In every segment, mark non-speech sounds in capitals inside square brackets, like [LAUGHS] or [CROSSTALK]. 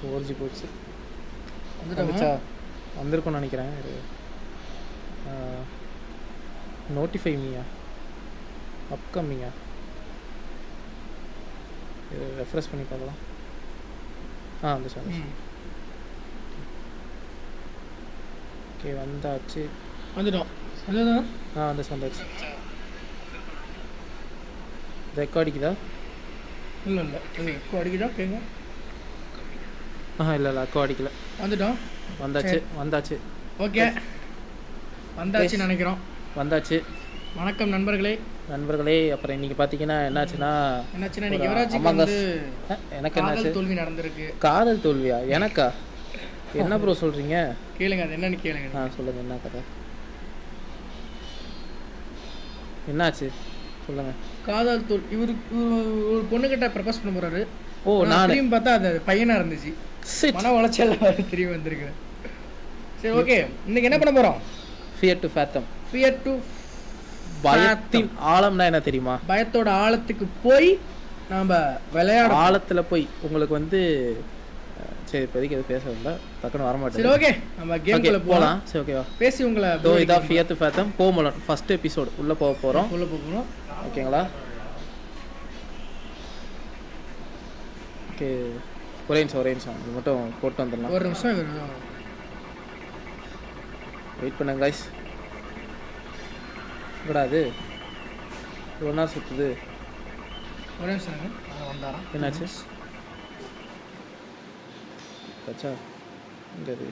Four G போச்சு வந்துச்சா? வந்திருக்கும்னு நினைக்கிறேன். நோட்டிஃபை மீயா அப்கமிங்கா இது ரெஃப்ரெஷ் பண்ணி பார்க்கலாம். ஆ வந்துச்சு வந்துச்சு. ஓகே வந்தாச்சு. வந்துதான் ஆ வந்துச்சு வந்தாச்சு. ரெக்கார்டிக்குதா இல்லை இல்லை. அடிக்குதா? கேங்க ஆஹா இல்லை இல்லை அக்கோ அடிக்கல. வந்துட்டோம். வந்தாச்சு வந்தாச்சு. ஓகே. வந்தாச்சு நினைக்கிறோம். வந்தாச்சு. வணக்கம் நண்பர்களே. நண்பர்களே அப்புறம் இன்னைக்கு பார்த்தீங்கன்னா என்னாச்சுன்னா என்னாச்சுன்னா எனக்கு என்னாச்சு? தோல்வி நடந்திருக்கு. காதல் தோல்வியா? எனக்கா? என்ன ப்ரோ சொல்றீங்க? கேளுங்க அது என்னன்னு கேளுங்க. ஆ சொல்லுங்க என்ன கதை? என்னாச்சு? சொல்லுங்க. காதல் தோல் இவரு ஒரு பொண்ணுகிட்ட ப்ரப்போஸ் பண்ண போறாரு. ஓ நான். பார்த்தா அது பையனா இருந்துச்சு. மன உளைச்சல் திரும்பி வந்திருக்கு. சரி ஓகே இன்னைக்கு என்ன பண்ண போறோம்? Fear to fathom fear to பயத்தின் ஆழம்னா என்ன தெரியுமா? பயத்தோட ஆழத்துக்கு போய் நாம விளையாட ஆழத்துல போய் உங்களுக்கு வந்து சரி இப்போதைக்கு எதுவும் பேச இல்லை டக்குன்னு வர சரி ஓகே நம்ம கேம்குள்ள போலாம். போகலாம் சரி ஓகேவா பேசி உங்களை தோ இதான் ஃபியர் டு ஃபேத்தம் கோமலன் ஃபர்ஸ்ட் எபிசோடு உள்ள போக போறோம். உள்ள போகிறோம் ஓகேங்களா ஓகே ஒரே நிமிஷம் ஒரே நிமிஷம் இது மட்டும் போட்டு வந்துடலாம். ஒரு நிமிஷம் வெயிட் பண்ணுங்க guys. என்னடா அது இவ்வளோ நேரம் சுற்றுது ஒரு நிமிஷம் என்னாச்சு? கச்சா இங்கே இது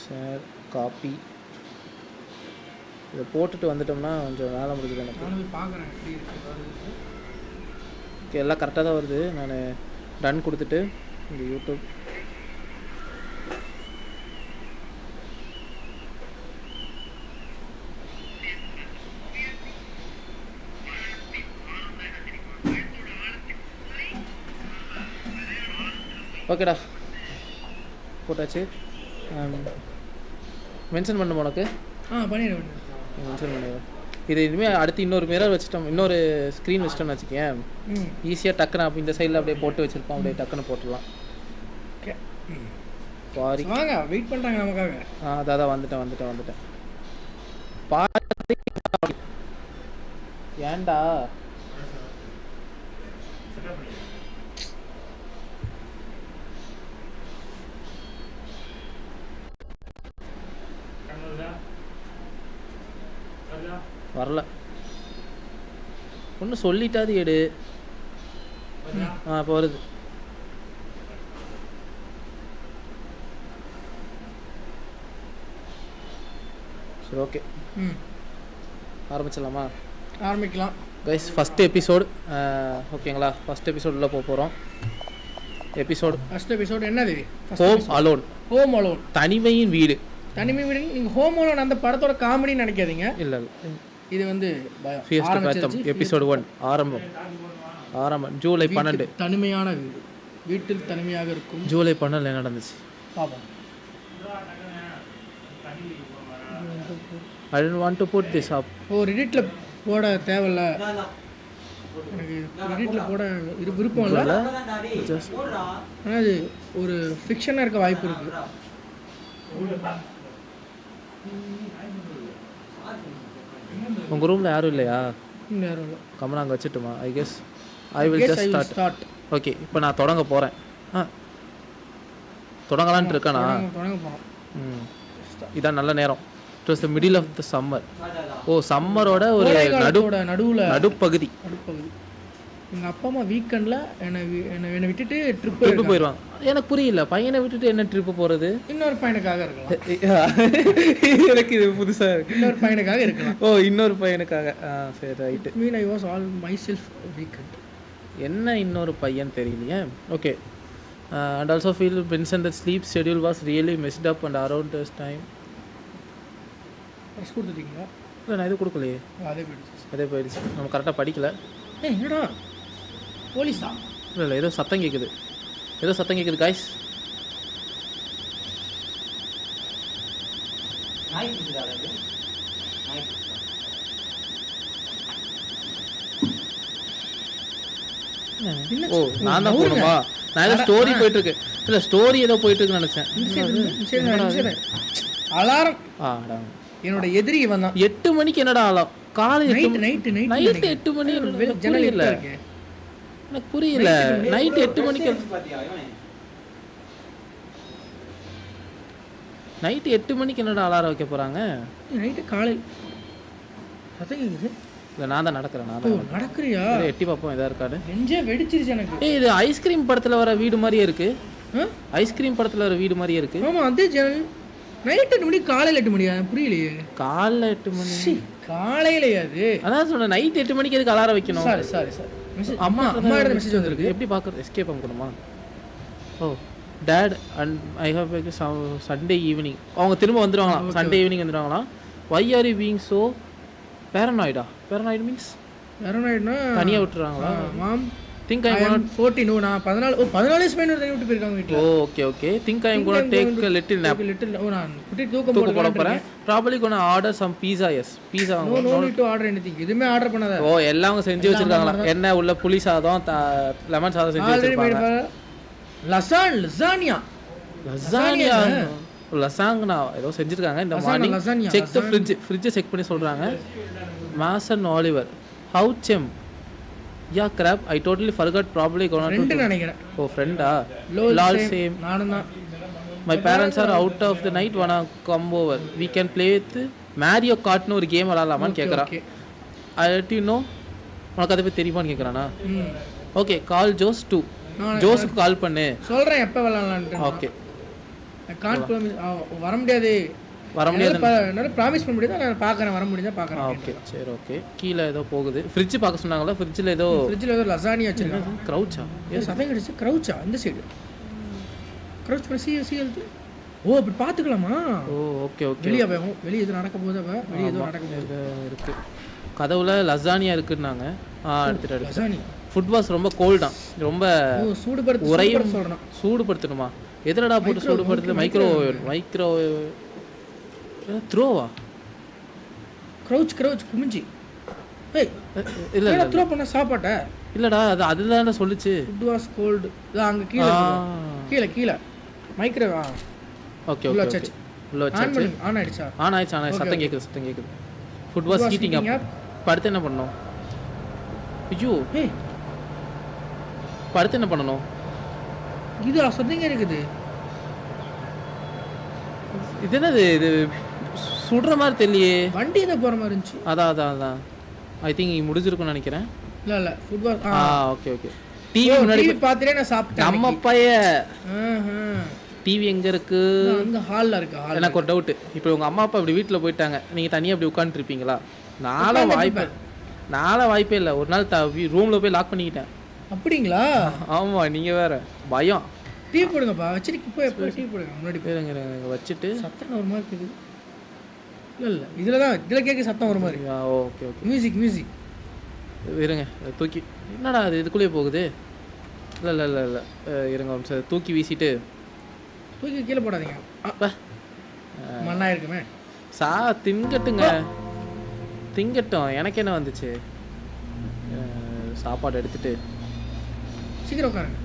ஷேர் காப்பி இதை போட்டுட்டு வந்துட்டோம்னா கொஞ்சம் வேலை முடிஞ்சது எனக்கு. பார்க்குறேன். ஓகே எல்லாம் கரெக்டாக தான் வருது. நான் டன் கொடுத்துட்டு இந்த யூடியூப் ஓகேடா. போட்டாச்சு. மென்ஷன் பண்ண உனக்கு? ஆ பண்ணிடுறேன் மென்ஷன் பண்ணிடுறேன் இது இனிமேல் அடுத்து இன்னொரு மிரர் வச்சுட்டோம். இன்னொரு ஸ்க்ரீன் வச்சிட்டோம்னு வச்சுக்கேன் ஈஸியாக டக்குன்னு அப்படி இந்த சைடில் அப்படியே போட்டு வச்சிருப்போம். அப்படியே டக்குன்னு போட்டுடலாம். ஓகே. சாரி வாங்க வெயிட் பண்ணுறாங்க நமக்காக. ஆ அதான் அதான் வந்துட்டேன் வந்துட்டேன் வந்துட்டேன். பாரு ஏன்டா? வரல. ஒன்று சொல்லிட்டாது எடு. ஆ இப்போ வருது. சரி ஓகே. ம். ஆரம்பிச்சிடலாமா? ஆரம்பிக்கலாம். கைஸ் ஃபஸ்ட் எபிசோடு ஓகேங்களா? ஃபஸ்ட் எபிசோட் உள்ள போக போகிறோம் எபிசோடு ஃபர்ஸ்ட் எபிசோட் என்னது ஹோம் அலோன் ஹோம் அலோன் தனிமையின் வீடு. தனிமை வீடு நீங்கள் ஹோம் அலோன் அந்த படத்தோட காமெடின்னு நினைக்காதீங்க. இல்லை இல்லை. இது வந்து பயம் ஃபியஸ்ட் பேத்தம். எபிசோடு ஒன் ஆரம்பம். ஆரம்பம். ஜூலை பன்னெண்டு. தனிமையான வீடு. வீட்டில் தனிமையாக இருக்கும் ஜூலை பன்னெண்டில் என்ன நடந்துச்சு? பாப்போம் I don't want to put this up oh ரெடிட்டில் போட தேவையில்ல. எனக்கு ரெடிட்டில் போட இரு விருப்பம் இல்லை. ஜஸ்ட் ஆனால் அது ஒரு ஃபிக்ஷனாக இருக்க வாய்ப்பு இருக்கு. உங்கள் ரூமில் யாரும் இல்லையா? யாரும் இல்லை. அங்கே வச்சுட்டுமா? I guess I will just start start. Okay இப்போ நான் தொடங்க போகிறேன் ஆ. தொடங்கலான்ட்டு இருக்கேனா? தொடங்க- போகிறோம் ம். இதான் நல்ல நேரம். It was the middle of the summer oh சம்மரோட ஒரு நடு நடுவில். நடுப்பகுதி. நடுப்பகுதி. எங்கள் அப்பா அம்மா வீக்கெண்டில் என்னை என்னை என்னை விட்டுட்டு ட்ரிப்பு ட்ரிப்பு போயிடுவாங்க எனக்கு புரியல பையனை விட்டுட்டு என்ன ட்ரிப்பு போகிறது இன்னொரு பையனுக்காக இருக்கலாம். [LAUGHS] எனக்கு இது புதுசாக இருக்கு. இன்னொரு பையனுக்காக இருக்கலாம். ஓ இன்னொரு பையனுக்காக. ஆ சரி right mean I was all my self weekend என்ன இன்னொரு பையன் தெரியலையே? Okay and also Phil Benson the sleep schedule was really mixed up and around this time கொடுத்துட்டீங்களா? இல்லை நான் இது கொடுக்கலையே. அதே போயிடுச்சு. அதே போயிடுச்சு. நம்ம கரெக்டாக படிக்கல. ஏய் என்னடா? போலீஸா இல்லை இல்லை ஏதோ சத்தம் கேட்குது ஏதோ சத்தம் கேட்குது காய்ஸ்? ஓ நான் தான் போகணுமா நான் ஏதோ ஸ்டோரி போயிட்டு இருக்கு இல்ல ஸ்டோரி ஏதோ போயிட்டு இருக்குன்னு நினைச்சேன். அலாரம் ஆடா என்னோட எதிரி இவன் தான் எட்டு மணிக்கு என்னடா ஆளம் காலை எட்டு நைட் நைட் எட்டு மணி எனக்கு ஜன்னல் புரியல. இருக்கு. எனக்கு புரியல. நைட் எட்டு மணிக்கு நைட் எட்டு மணிக்கு என்னடா அலாரம் வைக்க போறாங்க? நைட்டு சத்தம் கேக்குது இல்ல நான் தான் நடக்கிறேன் நான் தான் நடக்கிறியா? எட்டி பார்ப்போம் எதா இருக்காடு நெஞ்சே வெடிச்சிருச்சு எனக்கு. ஏய் இது ஐஸ்கிரீம் படத்துல வர வீடு மாதிரியே இருக்கு? ஐஸ்கிரீம் படத்துல வர வீடு மாதிரியே இருக்கு. ஆமா அதே ஜன்னல் நைட் எட்டு மணி காலையில் எட்டு மணியா? புரியலையே. காலைல எட்டு மணி. காலையிலயா அது. அதான் சொன்னேன் நைட் எட்டு மணிக்கு எதுக்கு அலாரம் வைக்கணும்? சாரி சாரி சாரி மெசேஜ் அம்மா அம்மா எடுத்த மெசேஜ் வந்திருக்கு. எப்படி பார்க்குறது எஸ்கேப் பண்ணணுமா ஓ date and I have Sunday evening அவங்க திரும்ப வந்துடுவாங்களாம் Sunday evening வந்துடுவாங்களாம் why are you being so paranoid paranoid means வேற நாயிடுனா தனியாக விட்டுறாங்களா? மாம் திங்க் ஐ அம் ஃபோர்டீன் ஓ நான் பதினாலு ஓ பதினாலு வயசு பையன் விட்டு போயிருக்காங்க வீட்டில் okay okay think I am gonna take little nap little oh நான் குட்டி தூக்கம் தூக்க போட போட்டு போகிறேன் probably gonna order some pizza yes pizza no no need to order anything எதுவுமே ஆர்டர் பண்ணாத. ஓ எல்லாம் அவங்க செஞ்சு வச்சிருக்காங்களா? என்ன உள்ள புளி சாதம் லெமன் சாதம் செஞ்சு வச்சிருப்பாங்க. லசான் லசானியா. லசானியா. லசாங்னா ஏதோ செஞ்சிருக்காங்க இந்த மார்னிங் செக் த ஃப்ரிட்ஜ் ஃப்ரிட்ஜை செக் பண்ணி சொல்றாங்க. Mason Oliver how sem yeah crap I totally forgot probably gonna to நினைக்கிறேன். ஓ ஃப்ரெண்டா லால் சேம் நானும் தான். My parents are out of the night want come over we can play with Mario கார்ட்னு ஒரு game விளாட்லாமான்னு கேட்குறான் I let you know உனக்கு அதை பற்றி தெரியுமான்னு கேட்குறானா ஓகே கால் ஜோஸ் டூ ஜோஸுக்கு கால் பண்ணு. சொல்றேன் எப்போ விளாட்லான்ட்டு ஓகே கான் வர முடியாது. வர முடியாது என்னால ப்ராமிஸ் பண்ண முடியாது? நான் பார்க்கறேன் வர முடியுதா பார்க்கறேன் ஓகே சரி ஓகே. கீழே ஏதோ போகுது. ஃப்ரிட்ஜ் பார்க்க சொன்னாங்களா ஃப்ரிட்ஜில் ஏதோ ஃப்ரிட்ஜில் ஏதோ லசானி வச்சிருக்காங்க. க்ரௌச்சா ஏன் சத்தம் கிடைச்சு க்ரௌச்சா இந்த சைடு க்ரௌச் பண்ணி சி ஓ அப்படி பார்த்துக்கலாமா? ஓ ஓகே ஓகே வெளியே அவன் வெளியே எதுவும் நடக்க போகுது அவ வெளியே எதுவும் நடக்க போகுது. இது இருக்கு. கதவுல லசானியா இருக்குன்னாங்க. ஆ எடுத்துட்டு எடுத்து லசானி ஃபுட் வாஸ் ரொம்ப கோல்டாம் ரொம்ப சூடுபடுத்து உரையும் சூடுபடுத்தணுமா? எதுலடா போட்டு சூடுபடுத்து மைக்ரோ மைக்ரோ த்ரோவா? க்ரௌச் க்ரௌச் குமிஞ்சி. ஏய் இல்ல த்ரோ பண்ண சாப்பாட்டை? இல்லடா அது அதுதானே சொல்லுச்சு. ஃபுட் வாஸ் கோல்டு இதான் அங்க கீழே. கீழே கீழே. மைக்ரோ ஆ? ஓகே ஓகே வச்சாச்சு. உள்ள வச்சாச்சு. ஆன் ஆயிடுச்சா? ஆன் ஆயிடுச்சு ஆன் ஆயிடுச்சு. சத்தம் கேட்குது சத்தம் கேட்குது ஃபுட் வாஸ் ஹீட்டிங் அப். படுத்து என்ன பண்ணணும்? ஐயோ. ஏய். படுத்து என்ன பண்ணணும்? இது சத்தங்க இருக்குது இது என்னது இது? சுடுற மாதிரி தெரியலையே. வண்டி எதை போற மாதிரி இருந்துச்சு. அதான் அதான் அதான் ஐ திங்க் முடிஞ்சிருக்கும்னு நினைக்கிறேன். இல்ல இல்ல. Food was ah okay okay TV முன்னாடி பார்த்துட்டே நான் சாப்பிட்டேன் நம்ம பைய. டிவி எங்க இருக்கு? அங்க ஹால்ல இருக்கு ஹால் எனக்கு ஒரு டவுட் இப்போ உங்க அம்மா அப்பா இப்படி வீட்டில் போயிட்டாங்க. நீங்க தனியா அப்படி உட்காந்துருப்பீங்களா நாளை வாய்ப்பே நாளை வாய்ப்பே இல்லை. ஒரு நாள் ரூம்ல போய் லாக் பண்ணிக்கிட்டேன். அப்படிங்களா? ஆமா நீங்க வேற. பயம். டீ போடுங்கப்பா. வச்சிருக்கு போய் டீ போடுங்க. முன்னாடி போய். இருங்க இருங்க, இருங்க, வச்சுட்டு. சத்தம் ஒரு மாதிரி இருக்குது இல்ல இல்ல. இதுல தான் இதுல கேட்க சத்தம் ஒரு மாதிரி ஓகே ஓகே. மியூசிக் மியூசிக் இருங்க தூக்கி. என்னடா அது இதுக்குள்ளேயே போகுது? இல்லை இல்லை இல்லை இல்லை. இருங்க ஒரு அதை தூக்கி வீசிட்டு. தூக்கி கீழே போடாதீங்க. மண்ணா இருக்குமே. சா திங்கட்டுங்க திங்கட்டும் எனக்கு என்ன வந்துச்சு? சாப்பாடு எடுத்துட்டு. சீக்கிரம் உட்காருங்க.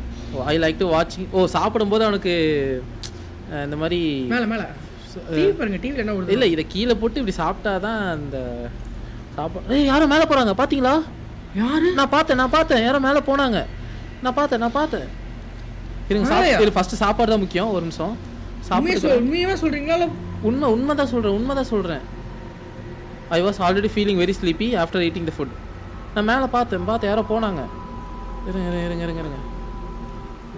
ஐ லைக் டு வாட்சிங் ஓ சாப்பிடும்போது அவனுக்கு இந்த மாதிரி மேல மேல. டிவி பாருங்க டிவில என்ன ஓடுது? இல்லை இதை கீழே போட்டு இப்படி சாப்பிட்டா தான் அந்த சாப்பாடு ஏய் யாரும் மேலே போகிறாங்க பார்த்தீங்களா யாரு? நான் பார்த்தேன் நான் பார்த்தேன். யாரோ மேலே போனாங்க. நான் பார்த்தேன் நான் பார்த்தேன். இருங்க மேலையா? சாப்பிட்டு ஃபர்ஸ்ட் சாப்பாடு தான் முக்கியம். ஒரு நிமிஷம். உண்மையை சாப்பிட்டு சொல் உண்மையவே சொல்றீங்களா? உண்மை உண்மை தான் சொல்கிறேன் உண்மை தான் சொல்கிறேன் I was already feeling very sleepy after eating the food நான் மேலே பார்த்தேன் பார்த்து யாரோ போனாங்க. இருங்க இருங்க இருங்க இருங்க இருங்க.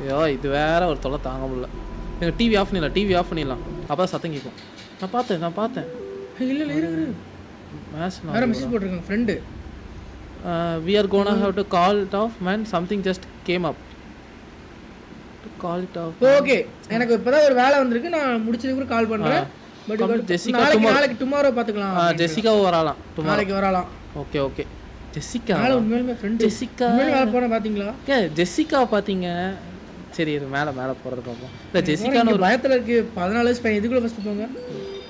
ஐயோ இது வேற ஒரு தொலை தாங்க முடியல. எங்கள் டிவி ஆஃப் பண்ணிடலாம் டிவி ஆஃப் பண்ணிடலாம். அப்போ சத்தம் கேட்கும். நான் பார்த்தேன் நான் பார்த்தேன். இல்ல இல்ல இருங்க. மேட்ச் வேற மெசேஜ் போட்டிருக்காங்க friend we are gonna have to call it off man something just came up call it off okay எனக்கு இப்பதான் ஒரு வேலை வந்திருக்கு. நான் முடிச்சதுக்கு கால் பண்றேன். பட் Jessica, நாளைக்கு டுமாரோ பாத்துக்கலாம் ஜெசிகாவும் வரலாம் நாளைக்கு வரலாம் ஓகே ஓகே ஜெசிகா உண்மையிலுமே ஃப்ரெண்டு ஜெசிகா வேலை போன பாத்தீங்களா? ஏ ஜெசிகா பார்த்தீங்க? சரி இது மேலே மேலே போகிறது பார்ப்போம் இல்லை ஜெசிகான்னு ஜெசிகான ஒரு பயத்துல இருக்கு பதினாலு வயசு பையன் இதுக்குள்ள ஃபர்ஸ்ட் போங்க.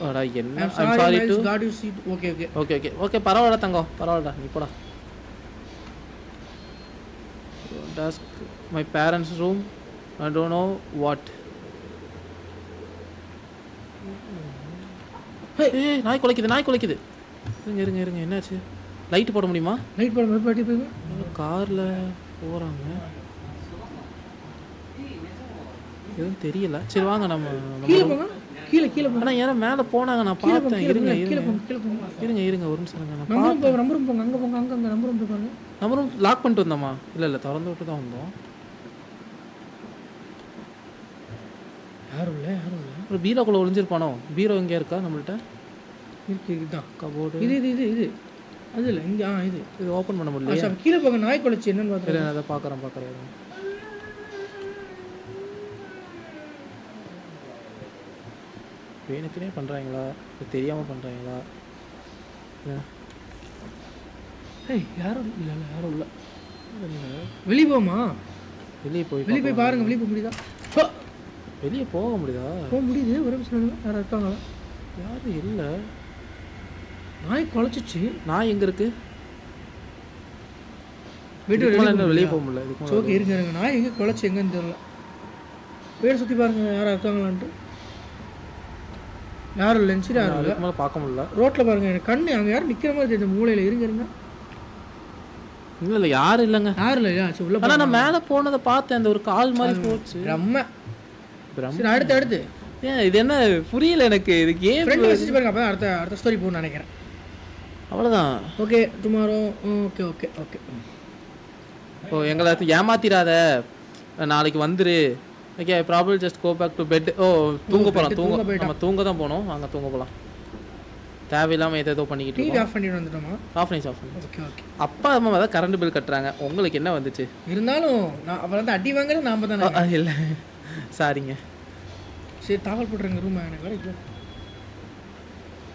அடா என்ன? Sorry to got you seat okay okay okay okay okay பரவாயில்ல தங்கம். பரவாயில்லடா நீ போடா. Task my parents room I don't know what ஏய் நாய் குலைக்குது நாய் குலைக்குது. இருங்க இருங்க இருங்க என்னாச்சு? லைட் போட முடியுமா? லைட் போட போய் காரில் போகிறாங்க எதுவும் தெரியல. சரி வாங்க நம்ம கீழே போங்க. கீழே கீழே போங்க. மேலே போனாங்க. நான் பார்த்தேன். இருங்க கீழே இருங்க. போங்க கீழே போங்க. இருங்க இருங்க. ஒரு நிமிஷம் இருங்க. நம்பரும் போங்க நம்பரும் போங்க. அங்கே போங்க அங்கே அங்கே நம்பரும் போய் பாருங்க நம்மளும் லாக் பண்ணிட்டு வந்தோமா? இல்லை இல்லை திறந்து விட்டு தான் வந்தோம். யாரும் இல்லை யாரும் இல்லை. ஒரு பீரோக்குள்ளே ஒளிஞ்சிருப்பானோ? பீரோ எங்கே இருக்கா நம்மள்ட்ட? இருக்கு இதுதான் கபோர்டு. இது இது இது இது. அது இல்லை இங்கே ஆ இது. இது ஓப்பன் பண்ண முடியல கீழே போங்க. நாய் குலைச்சி என்னன்னு நான் அதை பார்க்குறேன் பார்க்குறேன் வேணுக்குனே பண்ணுறாங்களா இல்லை தெரியாமல் பண்ணுறாங்களா ஏய் யாரும் இல்லை இல்லை யாரும் இல்லை. வெளியே போமா வெளியே போய் வெளியே போய் பாருங்க வெளியே போக முடியுதா! வெளியே போக முடியுதா? போக முடியுது ஒரு நிமிஷம். யாரும் இருக்காங்களா? யாரும் இல்லை. நாய் குலைச்சிச்சு நான் எங்கே இருக்கு? வீட்டு வெளியே போக முடியல. ஓகே இருங்க இருங்க நாய் எங்கே குலைச்சி எங்கன்னு தெரியல. வீடு சுற்றி பாருங்க யாரா இருக்காங்களான்ட்டு. யாரும் யாரும் இல்லை. அதுக்கு மேலே பார்க்க முடியல. ரோட்டில் பாருங்க எனக்கு கண்ணு அங்கே யாரும் நிற்கிற மாதிரி தெரியுது. மூலையில் இருங்க இருங்க இல்லை இல்லை யாரும் இல்லைங்க. யாரும் இல்லையா? சரி உள்ள ஆனால் நான் மேலே போனதை பார்த்தேன். அந்த ஒரு கால் மாதிரி போச்சு. பிரம்ம. பிரம் சரி அடுத்து அடுத்து. ஏன் இது என்ன? புரியல எனக்கு. இது கேம் ஃப்ரெண்ட் மெசேஜ் பாருங்க அப்போ அடுத்த அடுத்த ஸ்டோரி போகணும்னு நினைக்கிறேன். அவ்வளோதான் okay tomorrow okay okay okay ஓ எங்களை ஏமாத்திராத. நாளைக்கு வந்துரு. Okay problem just go back to bed ஓ தூங்க போகலாம் தூங்க. நம்ம தூங்க தான் போனோம். வாங்க தூங்க போகலாம் தேவையில்லாமல் எதோ பண்ணிக்கிட்டு டிவி ஆஃப் பண்ணிட்டு வந்துட்டோமா? ஆஃப் பண்ணி ஆஃப் பண்ணி ஓகே ஓகே அப்பா அம்மா தான் கரண்ட் பில் கட்டுறாங்க. உங்களுக்கு என்ன வந்துச்சு? இருந்தாலும் நான் அப்புறம் வந்து அடி வாங்குறது நாம தானே. இல்லை. சாரிங்க சரி தாவல் போட்டுருங்க ரூம் எனக்கு போ.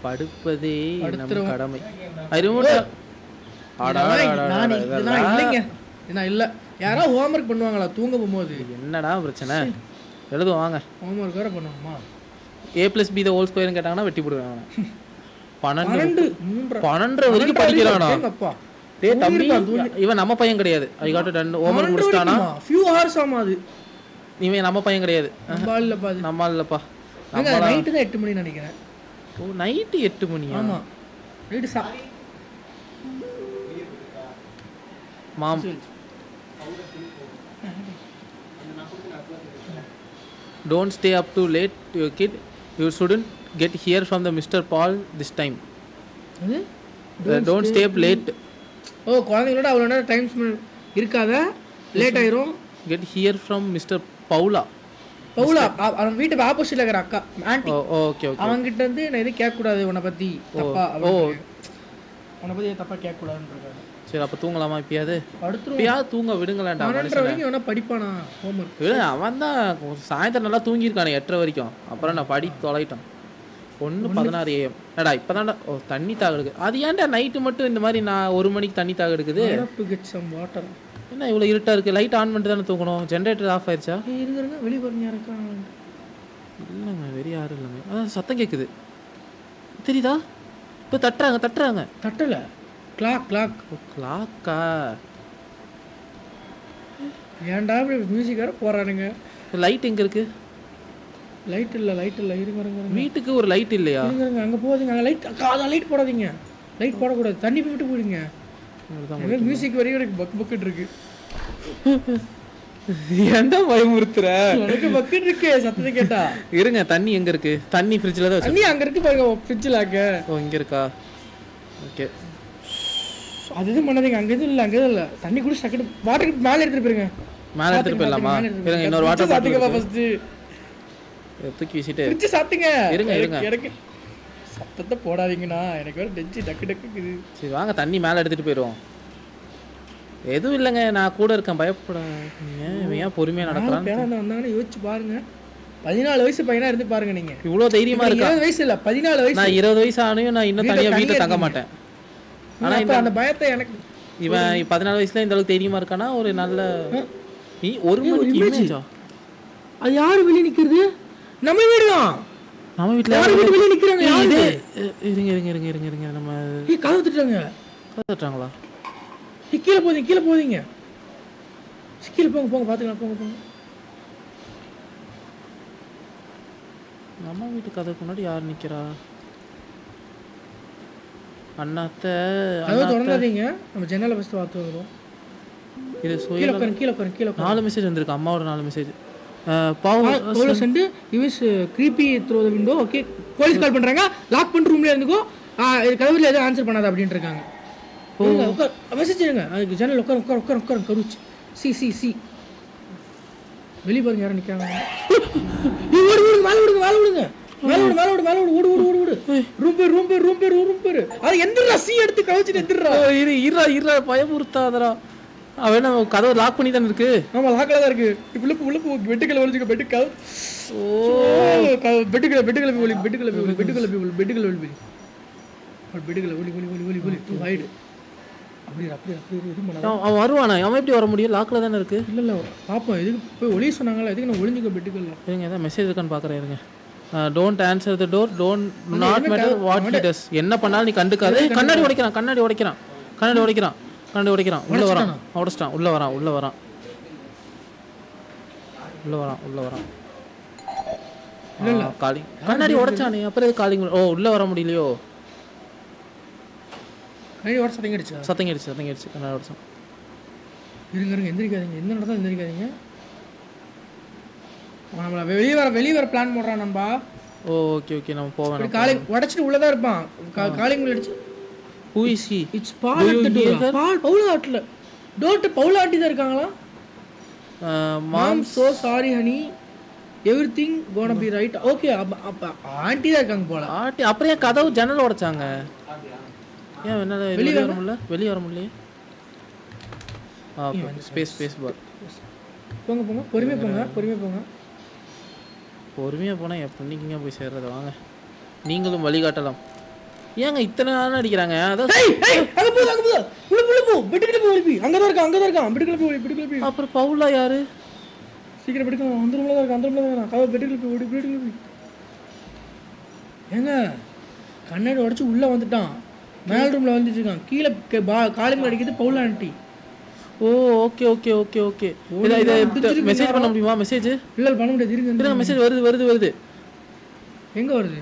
படுப்பதே நம் படுத்துறோம். கடமை. இதெல்லாம் இல்லைங்க. நான் இல்லை. யாராவது ஹோம்ஒர்க் பண்ணுவாங்களா தூங்க போகும்போது என்னடா பிரச்சனை? எழுதுவோம் வாங்க. ஹோம்ஒர்க் வேற பண்ணுவோமா? A plus B the whole ஸ்கொயர்னு கேட்டாங்கன்னா வெட்டி அவனை. பன்னெண்டு பன்னெண்டு வரைக்கும் படிக்கிறானா? தம்பி இவன் நம்ம பையன் கிடையாது. ஐ காட் டன் ஹோம்ஒர்க் முடிச்சிட்டானா? ஃபியூ ஹவர்ஸ் ஆமா அது. இவன் நம்ம பையன் கிடையாது. நம்ம இல்லப்பா நம்ம இல்லப்பா. நைட்டு தான் எட்டு மணி நினைக்கிறேன். ஓ நைட்டு எட்டு மணியா? ஆமா. நைட்டு சா ma'am. Don't stay up to late your kid you shouldn't get here the mister Paul this time அது டோன்ட் ஸ்டே அப் லேட் ஓ குழந்தைங்களோட அவ்வளோ நேரம் டைம் இருக்காத? லேட் ஆயிரும். Get here from mister Paula Paula அவன் வீட்டுக்கு ஆப்போசிட்ல இருக்கிற அக்கா ஆன்ட்டி ஓகே ஓகே அவன்கிட்ட இருந்து நான் எதுவும் கேட்கக்கூடாது உன்னை பத்தி. தப்பா ஓ அப்படின்னு. உன்னை பத்தி எதுவும் தப்பா கேட்கக்கூடாதுன்னு சரி அப்போ தூங்கலாமா இப்பயாவது? இப்பயாவது தூங்க விடுங்களேன்டா வேணா படிப்பானா? ஹோம்ஒர்க் அவன் தான் சாயந்தரம் நல்லா தூங்கியிருக்கானே எட்டரை வரைக்கும். அப்புறம் நான் படி தொலைட்டான். ஒன்று பதினாறு ஏஎம் என்னடா இப்போதான்டா ஓ தண்ணி தாக எடுக்குது அது ஏன்டா நைட்டு மட்டும் இந்த மாதிரி நான் ஒரு மணிக்கு தண்ணி தாக எடுக்குது வாட்டர் என்ன இவ்வளோ இருட்டாக இருக்குது லைட் ஆன் பண்ணிட்டு தானே தூங்கணும்? ஜென்ரேட்டர் ஆஃப் ஆயிடுச்சா இருங்க. வெளியே பாருங்க யாருக்கா இல்லைங்க வெறி யாரும் இல்லைங்க. அதான் சத்தம் கேட்குது தெரியுதா? இப்போ தட்டுறாங்க தட்டுறாங்க. தட்டல? கிளாக் கிளாக் கிளாக்கா ஏன்டா இப்படி மியூசிக் வேற போறானுங்க லைட் எங்கே இருக்குது லைட் இல்ல லைட் இல்ல. இருங்க இருங்க வீட்டுக்கு ஒரு லைட் இல்லையா? இருங்க இருங்க. அங்க போகாதீங்க. அங்க லைட் அதான் லைட் போடாதீங்க. லைட் போடக்கூடாது. தண்ணி போய் போயிடுங்க. மியூசிக் வரையும் எனக்கு பக் பக்கெட் இருக்கு. ஏன்டா பயமுறுத்துற? எனக்கு பக்கெட் இருக்கு சத்தத்தை கேட்டா. இருங்க தண்ணி எங்க இருக்கு? தண்ணி ஃப்ரிட்ஜில் தான் தண்ணி அங்க இருக்கு பாருங்க ஃப்ரிட்ஜில் அங்க. ஓ இங்க இருக்கா? ஓகே அது எதுவும் பண்ணாதீங்க அங்க எதுவும் இல்ல அங்க எதுவும் இல்ல. தண்ணி குடிச்சு டக்குனு வாட்டர் மேல எடுத்துட்டு போயிருங்க. மேலே எடுத்துட்டு போயிடலாமா? இருங்க இன்னொரு வாட்டர் பாட்டில் ஃபர்ஸ்ட் தூக்கி வீசிட்டு ஃப்ரிட்ஜ் சாத்துங்க இருங்க, இருங்க. எனக்கு- சத்தத்தை போடாதீங்கண்ணா. எனக்கு வேற டெஞ்சு டக்கு டக்குக்குது சரி வாங்க தண்ணி மேலே எடுத்துட்டு போயிடுவோம். எதுவும் இல்லைங்க நான் கூட இருக்கேன். பயப்படாதீங்க. ஏன் பொறுமையாக பேரண்ட் வந்தாங்கன்னு யோசிச்சு பாருங்க. பதினாலு வயசு பையனா இருந்து பாருங்க நீங்க. இவ்வளோ தைரியமா இருக்கா? இருபது வயசு இல்ல பதினாலு வயசு. நான் இருபது வயசு ஆனையும் நான் இன்னும் தனியாக வீட்டில் தனியா தங்க. மாட்டேன். ஆனா அந்த பயத்தை எனக்கு இவன் பதினாலு வயசுல இந்த அளவுக்கு தைரியமா இருக்கானா? ஒரு நல்ல நீ ஒரு மணிக்கு இமேஜா அது யாரு வெளியே நிக்கிறது? நம்ம வீடு தான். நம்ம வீட்டில் யாரு வீட்டு வெளியே நிக்கிறாங்க? யாரு? இருங்க இருங்க இருங்க இருங்க இருங்க நம்ம ஏய், கதவு திட்டுறாங்க. பார்த்துட்டாங்களா ஏய், கீழே போதீங்க கீழே போதீங்க. கீழே போங்க போங்க பார்த்துக்கலாம் போங்க போங்க. நம்ம வீட்டு கதைக்கு முன்னாடி யார் நிக்கிறா? அண்ணாத்த கதவு அண்ணாத்த. திறந்தாதீங்க. நம்ம ஜன்னலை ஃபஸ்ட்டு பார்த்து இது கீழே சுய உட்காருங்க கீழே உட்காருங்க கீழே நாலு மெசேஜ் வந்திருக்கு அம்மாவோட நாலு மெசேஜ் பாவம் sent use creepy throw the window okay police call பண்ணுறாங்க லாக் ரூம்ல இருந்துக்கோ. இது கதவுல எதுவும் ஆன்சர் பண்ணாத அப்படின்ட்டு இருக்காங்க. உட்கார். மெசேஜ் இருங்க. அதுக்கு ஜன்னல் உட்கார் உட்கார் உட்கார் உட்கார் கருச்சு சி சி சி. வெளியே பாருங்க யாரும் நிற்கிறாங்க [LAUGHS] ஓடு ஓடு மேலே விடுங்க மேலே விடுங்க. மேலே மேலே விடு மேலே விடு ஓடு ஓடு ஓடு ஓடு. ரூம் பேர் ரூம் பேர் ரூம் பேர் ரூம் பேர் அது எந்திரா சி எடுத்து கவிச்சிட்டு எந்திரா இரு இருடா இருடா பயமுறுத்தாதடா. அவன் என்ன கதவை லாக் பண்ணி தானே இருக்கு? ஆமா லாக்கில் தான் இருக்கு. உள்ள உள்ள போ பெட்டுக்குள்ள ஒளிஞ்சுக்க பெட்டுக்கு ஓ. பெட்டுக்குள்ள பெட்டுக்குள்ள போய் ஒளி பெட்டுக்குள்ள போய் ஒளி போய் ஒளி பெட்டுக்குள்ள ஒளி போய். அவள் பெட்டுக்குள்ள ஒளி ஒளி ஒளி ஒளி ஒளி டூ ஹைடு அப்படி. அவன் வருவானா? அவன் எப்படி வர முடியும்? லாக்ல தானே இருக்கு? இல்ல இல்ல பாப்போம் எதுக்கு போய் ஒளி சொன்னாங்களா? எதுக்கு நான் ஒளிஞ்சுக்க பெட்டுக்குள்ள இருங்க ஏதாவது மெசேஜ் இருக்கான்னு பார்க்குறேன் இருங்க. Don't answer the door don't not matter what he does என்ன பண்ணாலும் நீ கண்டுக்காது. கண்ணாடி உடைக்கிறான் கண்ணாடி உடைக்கிறான். கண்ணாடி உடைக்கிறான் கண்ணாடி உடைக்கிறான். உள்ள வரான். உடைச்சிட்டான். உள்ள வரான் உள்ள வரான். உள்ள வரான் உள்ள வரான். காலிங் கண்ணாடி உடைச்சானே? அப்புறம் எது காலிங் ஓ உள்ள வர முடியலையோ? கை வர சத்தம் கிடைச்சா சத்தம் கேடுச்சு சத்தம் கேடுச்சு கண்ணாடி உடைச்சான். இருங்க இருங்க எந்திரிக்காதீங்க. எந்த நடந்தாலும் எந்திரிக்காதீங்க. நம்மள வெளியே வர வெளியே வர பிளான் போடுறான் நண்பா. ஓ ஓகே ஓகே நம்ம இப்படி காலிங் உடைச்சிட்டு உள்ளதான் இருப்பான். காலிங் அடிச்சு who is he it's Paul at the door Paul Paul ஆட்ல டோர்ட் பவுல் ஆட்டி தான் இருக்காங்களா? Mom so sorry honey everything gonna be right okay அப்ப ஆண்டி தான் இருக்காங்க போல. ஆட்டி அப்புறம் ஏன் கதவு ஜன்னல் உடைச்சாங்க? ஏன் என்னால வெளியே வர முடியல? வெளியே வர முடியலையே? ஆ ஸ்பேஸ் ஸ்பேஸ் பார் போங்க போங்க. பொறுமையா போங்க. பொறுமையா போங்க. பொறுமையாக போனால் எப்போ நீங்க போய் சேர்றது வாங்க. நீங்களும் வழிகாட்டலாம். ஏங்க இத்தனை நேரம் அடிக்கிறாங்க? அதான் அங்க போ அங்க போ உள்ள உள்ள போ பெட்டுக்குள்ள போய் ஒளிப்பி. அங்க தான் இருக்கான் அங்க தான் இருக்கான். பெட்டுக்குள்ள போய் பெட்டுக்குள்ள போய் அப்புறம் பவுலா யாரு? சீக்கிரம் பெட்டுக்குள்ள அந்த ரூம்ல தான் இருக்கான் அந்த ரூம்ல தான் இருக்கான் கதவு பெட்டுக்குள்ள போய் ஓடி பெட்டுக்குள்ள போய் ஏங்க கண்ணாடி உடைச்சு உள்ள வந்துட்டான். மேல் ரூம்ல வந்துட்டு இருக்கான். கீழே காலிங் அடிக்கிறது பவுல் ஆண்டி ஓ ஓகே ஓகே ஓகே ஓகே இதை இதை மெசேஜ் பண்ண முடியுமா? மெசேஜ் இல்ல பண்ண முடியாது இருங்க மெசேஜ் வருது வருது வருது. எங்க வருது?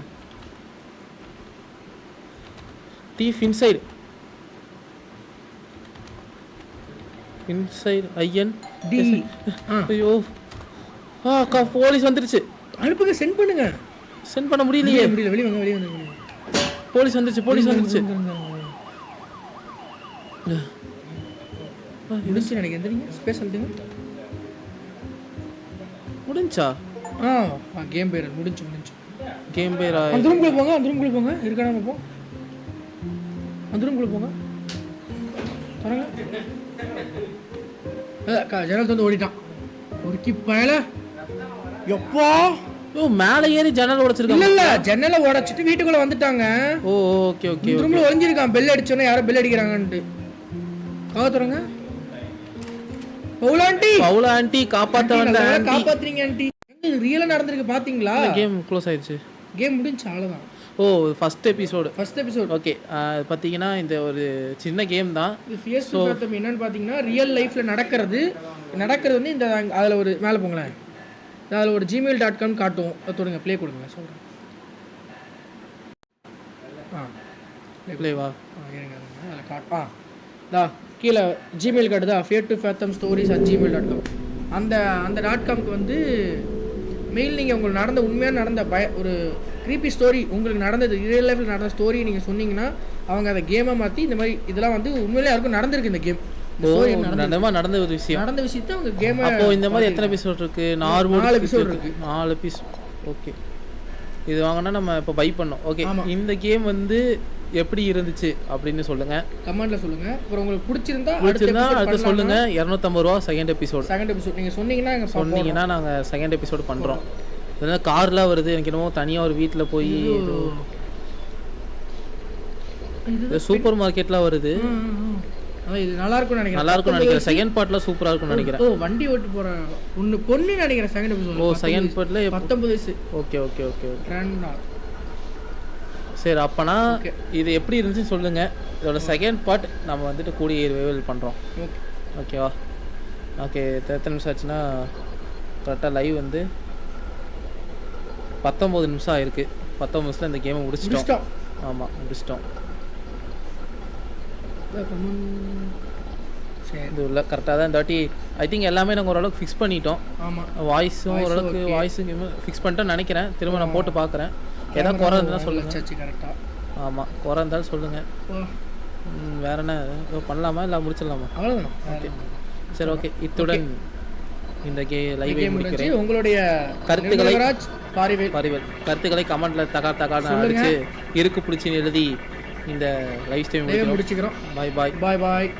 டீஃப் இன்சைடு இன்சைடு ஐயன் டி ஐயோ. ஆ கா போலீஸ் வந்துருச்சு. அனுப்புங்க சென்ட் பண்ணுங்க. சென்ட் பண்ண முடியலையே. முடியல வெளிய வாங்க வெளிய வந்து. போலீஸ் வந்துருச்சு போலீஸ் வந்துருச்சு. முடிச்சு நினைக்கிறேன் எந்திரிங்க ஸ்பேஸ் சொல்லுங்க முடிஞ்சா? ஆ கேம் பேர். முடிஞ்சு முடிஞ்சு. கேம் பேர்? அந்த ரூம்குள்ள போங்க அந்த ரூம்குள்ள போங்க. இருக்கா நம்ம போ அந்த ரூம்குள்ள போங்க. பாருங்க ஜன்னல் வந்து ஓடிட்டான். ஒருக்கி பயல. எப்பா? ஓ மேலே ஏறி ஜன்னல் உடைச்சிருக்காங்க இல்ல இல்ல. ஜன்னலை உடைச்சிட்டு வீட்டுக்குள்ள வந்துட்டாங்க. ஓ ஓகே ஓகே ரூம்ல ஒளிஞ்சிருக்கான். பெல் அடிச்சோன்னே யாரோ பெல் அடிக்கிறாங்கன்ட்டு. கதை தொடங்க பவுல் ஆண்டி. பவுல ஆண்டி காப்பாத்த வந்த காப்பாத்துறீங்க ஆண்டி. ரியலா நடந்திருக்கு பாத்தீங்களா? கேம் க்ளோஸ் ஆயிடுச்சு. கேம் முடிஞ்சு அவ்வளவுதான். ஓ first episode first episode okay பார்த்தீங்கன்னா இந்த ஒரு சின்ன கேம் தான். ஃபியர்ஸ் என்னன்னு பார்த்தீங்கன்னா ரியல் லைஃப்ல நடக்கிறது. நடக்கிறது வந்து இந்த அதுல ஒரு மேலே போங்களேன். அதில் ஒரு ஜிமெயில் டாட் காம் காட்டும் தொடுங்க ப்ளே கொடுங்க சொல்கிறேன் ஆ பிளேவா ஆ, இருங்க அதில் காட் ஆ தா கீழே Gmail காட்டுதா fear to fathom stories at Gmail dot com அந்த அந்த டாட் காம்க்கு வந்து மெயில் நீங்கள் உங்களுக்கு நடந்த உண்மையாக நடந்த பய ஒரு க்ரீப்பி ஸ்டோரி உங்களுக்கு நடந்தது ரியல் லைஃப்பில் நடந்த ஸ்டோரி நீங்கள் சொன்னீங்கன்னா அவங்க அதை கேமை மாற்றி இந்த மாதிரி இதெல்லாம் வந்து உண்மையிலே யாருக்கும் நடந்திருக்கு இந்த கேம் நடந்த ஒரு விஷயம். நடந்த விஷயத்த அவங்க கேமை அப்போ இந்த மாதிரி எத்தனை எபிசோட் இருக்கு? நார்மல் நாலு episode இருக்கு. நாலு எபிசோட் ஓகே இது வாங்கினா நம்ம இப்போ பை பண்ணோம். ஓகே. இந்த கேம் வந்து எப்படி இருந்துச்சு அப்படின்னு சொல்லுங்க. கமெண்ட்ல சொல்லுங்க. அப்புறம் உங்களுக்கு பிடிச்சிருந்தா பிடிச்சிருந்தா அடுத்து சொல்லுங்க. இரநூத்தம்பது ரூபா செகண்ட் எபிசோட் செகண்ட் எபிசோட் நீங்கள் சொன்னீங்கன்னா சொன்னீங்கன்னா நாங்கள் செகண்ட் எபிசோட் பண்ணுறோம் இதெல்லாம் கார்லாம் வருது. எனக்கு என்னமோ தனியாக ஒரு வீட்டில் போய் சூப்பர் மார்க்கெட்லாம் வருது. இது நல்லா இருக்கும்னு நினைக்கிறேன். நல்லா இருக்கும்னு நினைக்கிறேன். செகண்ட் பார்ட்ல சூப்பரா இருக்கும்னு நினைக்கிறேன். ஓ வண்டி ஓட்டு போற ஒண்ணு பொண்ணு நினைக்கிறேன் செகண்ட் ஓ எபிசோட் செகண்ட் பார்ட்ல பத்தொன்பது வயசு. ஓகே ஓகே ஓகே ட்ரெண்டா சரி அப்பனா. இது எப்படி இருந்துச்சுன்னு சொல்லுங்க. இதோட செகண்ட் பார்ட் நம்ம வந்துட்டு கூடிய விரைவில் பண்றோம். ஓகே ஓகேவா ஓகே எத்தனை நிமிஷம் ஆச்சுன்னா கரெக்டாக லைவ் வந்து பத்தொம்போது நிமிஷம் ஆயிருக்கு. பத்தொம்பது நிமிஷத்தில் இந்த கேமை முடிச்சிட்டோம். ஆமாம் முடிச்சிட்டோம். இது உள்ள கரெக்டாக தான் இந்த வாட்டி ஐ திங்க் எல்லாமே நாங்கள் ஓரளவுக்கு ஃபிக்ஸ் பண்ணிட்டோம். ஆமாம் வாய்ஸும் ஓரளவுக்கு. வாய்ஸும் ஃபிக்ஸ் பண்ணிட்டேன்னு நினைக்கிறேன். திரும்ப நான் போட்டு பார்க்குறேன் ஏதாவது குறை இருந்தால் சொல்லுங்கள் சர்ச்சு கரெக்டாக ஆமாம் குறை இருந்தாலும் சொல்லுங்கள் வேற என்ன? பண்ணலாமா இல்லை முடிச்சிடலாமா? அவ்வளோதான் ஓகே. சரி ஓகே. இத்துடன் இந்த கே லைவை முடிக்கிறேன். உங்களுடைய கருத்துக்களை- பாரிவேல். கருத்துக்களை கமெண்ட்ல தகா சொல்லுங்க. அடிச்சு இருக்கு பிடிச்சின்னு எழுதி இந்த லைவ் ஸ்ட்ரீம் முடிச்சுக்கிறோம். பாய் பாய் பாய் பாய்